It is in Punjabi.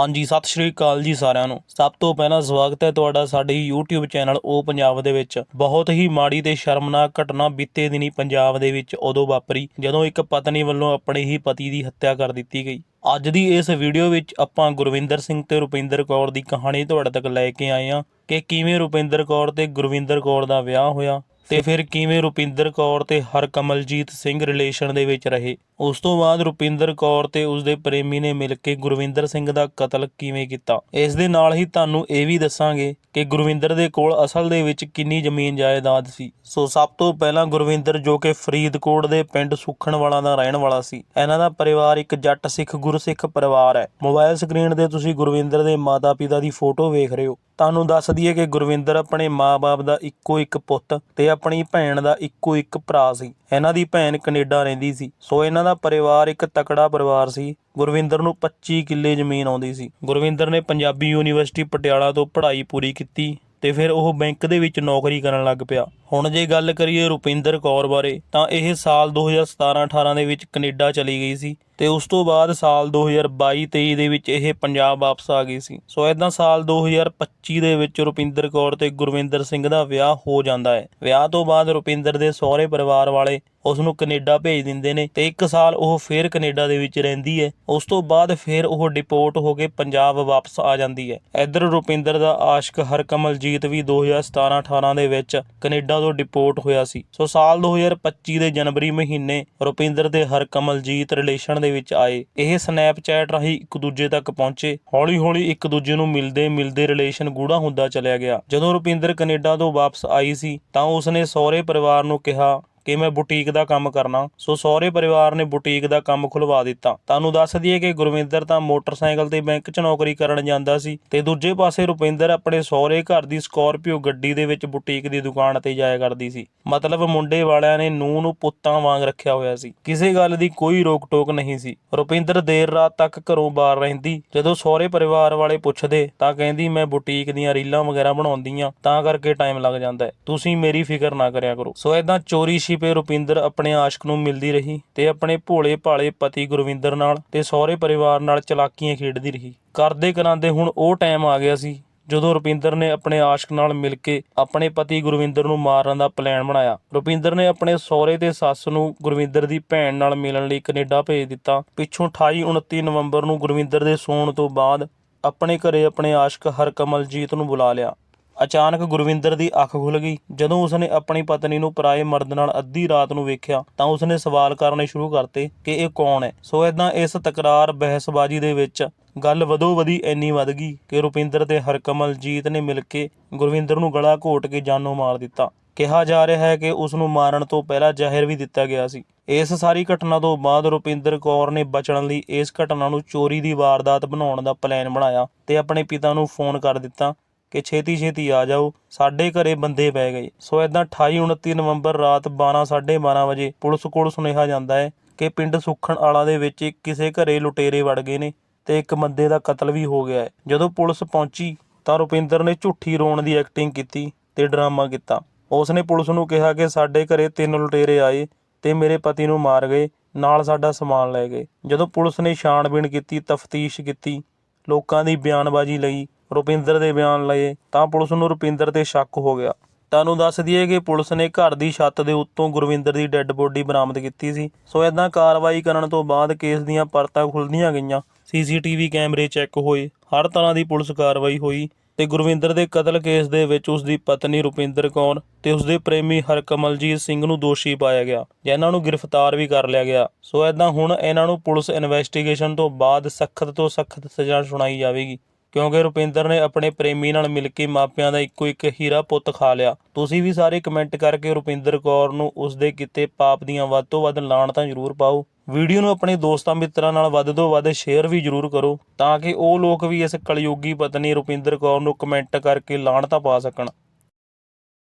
ਹਾਂਜੀ, ਸਤਿ ਸ਼੍ਰੀ ਅਕਾਲ ਜੀ ਸਾਰਿਆਂ ਨੂੰ। ਸਭ ਤੋਂ ਪਹਿਲਾਂ ਸਵਾਗਤ ਹੈ ਤੁਹਾਡਾ ਸਾਡੇ YouTube ਚੈਨਲ ਉਹ ਪੰਜਾਬ ਦੇ ਵਿੱਚ। ਬਹੁਤ ਹੀ ਮਾੜੀ ਤੇ ਸ਼ਰਮਨਾਕ ਘਟਨਾ ਬੀਤੇ ਦਿਨੀ ਪੰਜਾਬ ਦੇ ਵਿੱਚ ਉਦੋਂ ਵਾਪਰੀ, ਜਦੋਂ ਇੱਕ ਪਤਨੀ ਵੱਲੋਂ ਆਪਣੇ ਹੀ ਪਤੀ ਦੀ ਹੱਤਿਆ ਕਰ ਦਿੱਤੀ ਗਈ। ਅੱਜ ਦੀ ਇਸ ਵੀਡੀਓ ਵਿੱਚ ਆਪਾਂ ਗੁਰਵਿੰਦਰ ਸਿੰਘ ਤੇ ਰੁਪਿੰਦਰ ਕੌਰ ਦੀ ਕਹਾਣੀ ਤੁਹਾਡੇ ਤੱਕ ਲੈ ਕੇ ਆਏ ਹਾਂ ਕਿ ਕਿਵੇਂ ਰੁਪਿੰਦਰ ਕੌਰ ਤੇ ਗੁਰਵਿੰਦਰ ਕੌਰ ਦਾ ਵਿਆਹ ਹੋਇਆ ਤੇ ਫਿਰ ਕਿਵੇਂ ਰੁਪਿੰਦਰ ਕੌਰ ਤੇ ਹਰਕਮਲਜੀਤ ਸਿੰਘ ਰਿਲੇਸ਼ਨ ਦੇ ਵਿੱਚ ਰਹੇ? ਉਸ ਤੋਂ ਬਾਅਦ ਰੁਪਿੰਦਰ ਕੌਰ ਤੇ ਉਸਦੇ ਪ੍ਰੇਮੀ ਨੇ ਮਿਲ ਕੇ ਗੁਰਵਿੰਦਰ ਸਿੰਘ ਦਾ ਕਤਲ ਕਿਵੇਂ ਕੀਤਾ? ਇਸ ਦੇ ਨਾਲ ਹੀ ਤੁਹਾਨੂੰ ਇਹ ਵੀ ਦੱਸਾਂਗੇ ਕਿ ਗੁਰਵਿੰਦਰ ਦੇ ਕੋਲ ਅਸਲ ਦੇ ਵਿੱਚ ਕਿੰਨੀ ਜ਼ਮੀਨ ਜਾਇਦਾਦ ਸੀ। ਸੋ ਸਭ ਤੋਂ ਪਹਿਲਾਂ ਗੁਰਵਿੰਦਰ ਜੋ ਕਿ ਫਰੀਦਕੋਟ ਦੇ ਪਿੰਡ ਸੁਖਣਵਾਲਾ ਦਾ ਰਹਿਣ ਵਾਲਾ ਸੀ। ਇਹਨਾਂ ਦਾ ਪਰਿਵਾਰ ਇੱਕ ਜੱਟ ਸਿੱਖ ਗੁਰਸਿੱਖ ਪਰਿਵਾਰ ਹੈ। ਮੋਬਾਈਲ ਸਕਰੀਨ ਤੇ ਤੁਸੀਂ ਗੁਰਵਿੰਦਰ ਦੇ ਮਾਤਾ-ਪਿਤਾ ਦੀ ਫੋਟੋ ਵੇਖ ਰਹੇ ਹੋ। ਤੁਹਾਨੂੰ ਦੱਸ ਦਈਏ ਕਿ ਗੁਰਵਿੰਦਰ ਆਪਣੇ ਮਾਪੇ ਦਾ ਇੱਕੋ ਇੱਕ ਪੁੱਤ ਤੇ ਆਪਣੀ ਭੈਣ ਦਾ ਇੱਕੋ ਇੱਕ ਭਰਾ ਸੀ। ਇਹਨਾਂ ਦੀ ਭੈਣ ਕੈਨੇਡਾ ਰਹਿੰਦੀ ਸੀ। ਸੋ ਇਹਨਾਂ ਦਾ ਪਰਿਵਾਰ ਇੱਕ ਤਕੜਾ ਪਰਿਵਾਰ ਸੀ। ਗੁਰਵਿੰਦਰ ਨੂੰ 25 ਕਿੱਲੇ ਜ਼ਮੀਨ ਆਉਂਦੀ ਸੀ। ਗੁਰਵਿੰਦਰ ਨੇ ਪੰਜਾਬੀ ਯੂਨੀਵਰਸਿਟੀ ਪਟਿਆਲਾ ਤੋਂ ਪੜ੍ਹਾਈ ਪੂਰੀ ਕੀਤੀ ਤੇ ਫਿਰ ਉਹ ਬੈਂਕ ਦੇ ਵਿੱਚ ਨੌਕਰੀ ਕਰਨ ਲੱਗ ਪਿਆ। ਹੁਣ ਜੇ ਗੱਲ ਕਰੀਏ ਰੁਪਿੰਦਰ ਕੌਰ ਬਾਰੇ, ਤਾਂ ਇਹ ਸਾਲ 2017-18 ਦੇ ਵਿੱਚ ਕੈਨੇਡਾ ਚਲੀ ਗਈ ਸੀ। ਤੇ ਉਸ ਤੋਂ ਬਾਅਦ ਸਾਲ 2022-23 ਦੇ ਵਿੱਚ ਇਹ ਪੰਜਾਬ ਵਾਪਸ ਆ ਗਈ ਸੀ। ਸੋ ਇਦਾਂ ਸਾਲ 2025 ਦੇ ਵਿੱਚ ਰੁਪਿੰਦਰ ਕੌਰ ਤੇ ਗੁਰਵਿੰਦਰ ਸਿੰਘ ਦਾ ਵਿਆਹ ਹੋ ਜਾਂਦਾ ਹੈ। ਵਿਆਹ ਤੋਂ ਬਾਅਦ ਰੁਪਿੰਦਰ ਦੇ ਸਹੁਰੇ ਪਰਿਵਾਰ ਵਾਲੇ ਉਸ ਨੂੰ ਕੈਨੇਡਾ ਭੇਜ ਦਿੰਦੇ ਨੇ ਤੇ ਇੱਕ ਸਾਲ ਉਹ ਫੇਰ ਕੈਨੇਡਾ ਦੇ ਵਿੱਚ ਰਹਿੰਦੀ ਹੈ। ਉਸ ਤੋਂ ਬਾਅਦ ਫੇਰ ਉਹ ਡਿਪੋਰਟ ਹੋ ਕੇ ਪੰਜਾਬ ਵਾਪਸ ਆ ਜਾਂਦੀ ਹੈ। ਇੱਧਰ ਰੁਪਿੰਦਰ ਦਾ ਆਸ਼ਕ ਹਰਕਮਲਜੀਤ ਵੀ 2017-18 ਦੇ ਵਿੱਚ ਕੈਨੇਡਾ ਤੋਂ ਡਿਪੋਰਟ ਹੋਇਆ ਸੀ। ਸੋ ਸਾਲ 2025 ਦੇ ਜਨਵਰੀ ਮਹੀਨੇ ਰੁਪਿੰਦਰ ਤੇ ਹਰਕਮਲਜੀਤ ਰਿਲੇਸ਼ਨ ਦੇ ਵਿੱਚ ਆਏ। ਇਹ ਸਨੈਪਚੈਟ ਰਾਹੀਂ ਇੱਕ ਦੂਜੇ ਤੱਕ ਪਹੁੰਚੇ। ਹੌਲੀ-ਹੌਲੀ ਇੱਕ ਦੂਜੇ ਨੂੰ ਮਿਲਦੇ ਮਿਲਦੇ ਰਿਲੇਸ਼ਨ ਗੂੜਾ ਹੁੰਦਾ ਚਲਿਆ ਗਿਆ। ਜਦੋਂ ਰੁਪਿੰਦਰ ਕੈਨੇਡਾ ਤੋਂ ਵਾਪਸ ਆਈ ਸੀ, ਤਾਂ ਉਸਨੇ ਸਹੁਰੇ ਪਰਿਵਾਰ ਨੂੰ ਕਿਹਾ ਕਿ ਮੈਂ ਬੁਟੀਕ ਦਾ ਕੰਮ ਕਰਨਾ। ਸੋ ਸਹੁਰੇ ਪਰਿਵਾਰ ਨੇ ਬੁਟੀਕ ਦਾ ਕੰਮ ਖੁਲਵਾ ਦਿੱਤਾ। ਤੁਹਾਨੂੰ ਦੱਸ ਦਈਏ ਕਿ ਗੁਰਵਿੰਦਰ ਤਾਂ ਮੋਟਰਸਾਈਕਲ ਤੇ ਬੈਂਕ 'ਚ ਨੌਕਰੀ ਕਰਨ ਜਾਂਦਾ ਸੀ ਤੇ ਦੂਜੇ ਪਾਸੇ ਰੁਪਿੰਦਰ ਆਪਣੇ ਸਹੁਰੇ ਘਰ ਦੀ ਸਕਾਰਪੀਓ ਗੱਡੀ ਦੇ ਵਿੱਚ ਬੁਟੀਕ ਦੀ ਦੁਕਾਨ ਤੇ ਜਾਇਆ ਕਰਦੀ ਸੀ। ਮਤਲਬ ਮੁੰਡੇ ਵਾਲਿਆਂ ਨੇ ਨੂੰਹ ਨੂੰ ਪੁੱਤਾਂ ਵਾਂਗ ਰੱਖਿਆ ਹੋਇਆ ਸੀ। ਕਿਸੇ ਗੱਲ ਦੀ ਕੋਈ ਰੋਕ ਟੋਕ ਨਹੀਂ ਸੀ। ਰੁਪਿੰਦਰ ਦੇਰ ਰਾਤ ਤੱਕ ਘਰੋਂ ਬਾਹਰ ਰਹਿੰਦੀ। ਜਦੋਂ ਸਹੁਰੇ ਪਰਿਵਾਰ ਵਾਲੇ ਪੁੱਛਦੇ, ਤਾਂ ਕਹਿੰਦੀ, ਮੈਂ ਬੁਟੀਕ ਦੀਆਂ ਰੀਲਾਂ ਵਗੈਰਾ ਬਣਾਉਂਦੀ ਆ, ਤਾਂ ਕਰਕੇ ਟਾਈਮ ਲੱਗ ਜਾਂਦਾ ਹੈ। ਤੁਸੀਂ ਮੇਰੀ ਫਿਕਰ ਨਾ ਕਰਿਆ ਕਰੋ। ਸੋ ਇਦਾਂ ਚੋਰੀ ਛਿਪੇ ਰੁਪਿੰਦਰ ਆਪਣੇ ਆਸ਼ਕ ਨੂੰ ਮਿਲਦੀ ਰਹੀ ਤੇ ਆਪਣੇ ਭੋਲੇ ਭਾਲੇ ਪਤੀ ਗੁਰਵਿੰਦਰ ਨਾਲ ਤੇ ਸਹੁਰੇ ਪਰਿਵਾਰ ਨਾਲ ਚਲਾਕੀਆਂ ਖੇਡਦੀ ਰਹੀ। ਕਰਦੇ ਕਰਾਂਦੇ ਹੁਣ ਉਹ ਟਾਈਮ ਆ ਗਿਆ ਸੀ ਜਦੋਂ ਰੁਪਿੰਦਰ ਨੇ ਆਪਣੇ ਆਸ਼ਕ ਨਾਲ ਮਿਲ ਕੇ ਆਪਣੇ ਪਤੀ ਗੁਰਵਿੰਦਰ ਨੂੰ ਮਾਰਨ ਦਾ ਪਲਾਨ ਬਣਾਇਆ। ਰੁਪਿੰਦਰ ਨੇ ਆਪਣੇ ਸਹੁਰੇ ਤੇ ਸੱਸ ਨੂੰ ਗੁਰਵਿੰਦਰ ਦੀ ਭੈਣ ਨਾਲ ਮਿਲਣ ਲਈ ਕੈਨੇਡਾ ਭੇਜ ਦਿੱਤਾ। ਪਿੱਛੋਂ 28 29 ਨਵੰਬਰ ਨੂੰ ਗੁਰਵਿੰਦਰ ਦੇ ਸੌਣ ਤੋਂ ਬਾਅਦ ਆਪਣੇ ਘਰੇ ਆਪਣੇ ਆਸ਼ਕ ਹਰਕਮਲਜੀਤ ਨੂੰ ਬੁਲਾ ਲਿਆ। ਅਚਾਨਕ ਗੁਰਵਿੰਦਰ ਦੀ ਅੱਖ ਖੁੱਲ ਗਈ। ਜਦੋਂ ਉਸਨੇ ਆਪਣੀ ਪਤਨੀ ਨੂੰ ਪਰਾਏ ਮਰਦ ਨਾਲ ਅੱਧੀ ਰਾਤ ਨੂੰ ਵੇਖਿਆ, ਤਾਂ ਉਸਨੇ ਸਵਾਲ ਕਰਨੇ ਸ਼ੁਰੂ ਕਰਤੇ ਕਿ ਇਹ ਕੌਣ ਹੈ? ਸੋ ਇਦਾਂ ਇਸ ਤਕਰਾਰ ਬਹਿਸਬਾਜ਼ੀ ਦੇ ਵਿੱਚ ਗੱਲ ਵਧੋ ਵਧੀ ਇੰਨੀ ਵੱਧ ਗਈ ਕਿ ਰੁਪਿੰਦਰ ਤੇ ਹਰਕਮਲਜੀਤ ਨੇ ਮਿਲ ਕੇ ਗੁਰਵਿੰਦਰ ਨੂੰ ਗਲਾ ਘੋਟ ਕੇ ਜਾਨੋਂ ਮਾਰ ਦਿੱਤਾ। ਕਿਹਾ ਜਾ ਰਿਹਾ ਹੈ ਕਿ ਉਸ ਨੂੰ ਮਾਰਨ ਤੋਂ ਪਹਿਲਾਂ ਜ਼ਹਿਰ ਵੀ ਦਿੱਤਾ ਗਿਆ ਸੀ। ਇਸ ਸਾਰੀ ਘਟਨਾ ਤੋਂ ਬਾਅਦ ਰੁਪਿੰਦਰ ਕੌਰ ਨੇ ਬਚਣ ਲਈ ਇਸ ਘਟਨਾ ਨੂੰ ਚੋਰੀ ਦੀ ਵਾਰਦਾਤ ਬਣਾਉਣ ਦਾ ਪਲਾਨ ਬਣਾਇਆ ਤੇ ਆਪਣੇ ਪਿਤਾ ਨੂੰ ਫੋਨ ਕਰ ਦਿੱਤਾ ਕਿ ਛੇਤੀ ਛੇਤੀ ਆ ਜਾਓ। ਸਾਡੇ ਘਰੇ ਬੰਦੇ ਪੈ ਗਏ। ਸੋ ਇਦਾਂ 28 29 ਨਵੰਬਰ ਰਾਤ 12 12:30 ਵਜੇ ਪੁਲਿਸ ਕੋਲ ਸੁਨੇਹਾ ਜਾਂਦਾ ਹੈ ਕਿ ਪਿੰਡ ਸੁਖਣ ਆਲਾ ਦੇ ਵਿੱਚ ਕਿਸੇ ਘਰੇ ਲੁਟੇਰੇ ਵੜ ਗਏ ਨੇ ਤੇ ਇੱਕ ਬੰਦੇ ਦਾ ਕਤਲ ਵੀ ਹੋ ਗਿਆ ਹੈ। ਜਦੋਂ ਪੁਲਿਸ ਪਹੁੰਚੀ ਤਾਂ ਰੁਪਿੰਦਰ ਨੇ ਝੂਠੀ ਰੋਣ ਦੀ ਐਕਟਿੰਗ ਕੀਤੀ ਤੇ ਡਰਾਮਾ ਕੀਤਾ। ਉਸਨੇ ਪੁਲਿਸ ਨੂੰ ਕਿਹਾ ਕਿ ਸਾਡੇ ਘਰੇ ਤਿੰਨ ਲੁਟੇਰੇ ਆਏ ਤੇ ਮੇਰੇ ਪਤੀ ਨੂੰ ਮਾਰ ਗਏ, ਨਾਲ ਸਾਡਾ ਸਮਾਨ ਲੈ ਗਏ। ਜਦੋਂ ਪੁਲਿਸ ਨੇ ਛਾਣਬੀਣ ਕੀਤੀ, ਤਫਤੀਸ਼ ਕੀਤੀ, ਲੋਕਾਂ ਦੀ ਬਿਆਨਬਾਜ਼ੀ ਲਈ ਰੁਪਿੰਦਰ ਦੇ ਬਿਆਨ ਲਏ, ਤਾਂ ਪੁਲਿਸ ਨੂੰ ਰੁਪਿੰਦਰ ਤੇ ਸ਼ੱਕ ਹੋ ਗਿਆ। ਤੁਹਾਨੂੰ ਦੱਸ ਦਈਏ ਕਿ ਪੁਲਿਸ ਨੇ ਘਰ ਦੀ ਛੱਤ ਦੇ ਉੱਤੋਂ ਗੁਰਵਿੰਦਰ ਦੀ ਡੈੱਡ ਬੋਡੀ ਬਰਾਮਦ ਕੀਤੀ ਸੀ। ਸੋ ਇਦਾਂ ਕਾਰਵਾਈ ਕਰਨ ਤੋਂ ਬਾਅਦ ਕੇਸ ਦੀਆਂ ਪਰਤਾਂ ਖੁੱਲਦੀਆਂ ਗਈਆਂ। ਸੀਸੀਟੀਵੀ ਕੈਮਰੇ ਚੈੱਕ ਹੋਏ, ਹਰ ਤਰ੍ਹਾਂ ਦੀ ਪੁਲਿਸ ਕਾਰਵਾਈ ਹੋਈ ਤੇ ਗੁਰਵਿੰਦਰ ਦੇ ਕਤਲ ਕੇਸ ਦੇ ਵਿੱਚ ਉਸ ਦੀ ਪਤਨੀ ਰੁਪਿੰਦਰ ਕੌਰ ਤੇ ਉਸ ਦੇ ਪ੍ਰੇਮੀ ਹਰਕਮਲਜੀਤ ਸਿੰਘ ਨੂੰ ਦੋਸ਼ੀ ਪਾਇਆ ਗਿਆ, ਜਿਨ੍ਹਾਂ ਨੂੰ ਗ੍ਰਿਫਤਾਰ ਵੀ ਕਰ ਲਿਆ ਗਿਆ। ਸੋ ਇਦਾਂ ਹੁਣ ਇਹਨਾਂ ਨੂੰ ਪੁਲਿਸ ਇਨਵੈਸਟੀਗੇਸ਼ਨ ਤੋਂ ਬਾਅਦ ਸਖਤ ਤੋਂ ਸਖਤ ਸਜ਼ਾ ਸੁਣਾਈ ਜਾਵੇਗੀ। ਕਿਉਂਕਿ ਰੁਪਿੰਦਰ ਨੇ ਆਪਣੇ ਪ੍ਰੇਮੀ ਨਾਲ ਮਿਲ ਕੇ ਮਾਪਿਆਂ ਦਾ ਇੱਕੋ ਇੱਕ ਹੀਰਾ ਪੁੱਤ ਖਾ ਲਿਆ। ਤੁਸੀਂ ਵੀ ਸਾਰੇ ਕਮੈਂਟ ਕਰਕੇ ਰੁਪਿੰਦਰ ਕੌਰ ਨੂੰ ਉਸ ਦੇ ਕੀਤੇ ਪਾਪ ਦੀਆਂ ਵੱਧ ਤੋਂ ਵੱਧ ਲਾਣਤਾਂ ਜ਼ਰੂਰ ਪਾਓ। ਵੀਡੀਓ ਨੂੰ ਆਪਣੇ ਦੋਸਤਾਂ ਮਿੱਤਰਾਂ ਨਾਲ ਵੱਧ ਤੋਂ ਵੱਧ ਸ਼ੇਅਰ ਵੀ ਜ਼ਰੂਰ ਕਰੋ ਤਾਂ ਕਿ ਉਹ ਲੋਕ ਵੀ ਇਸ ਕਲਯੁਗੀ ਪਤਨੀ ਰੁਪਿੰਦਰ ਕੌਰ ਨੂੰ ਕਮੈਂਟ ਕਰਕੇ ਲਾਣਤਾਂ ਪਾ ਸਕਣ।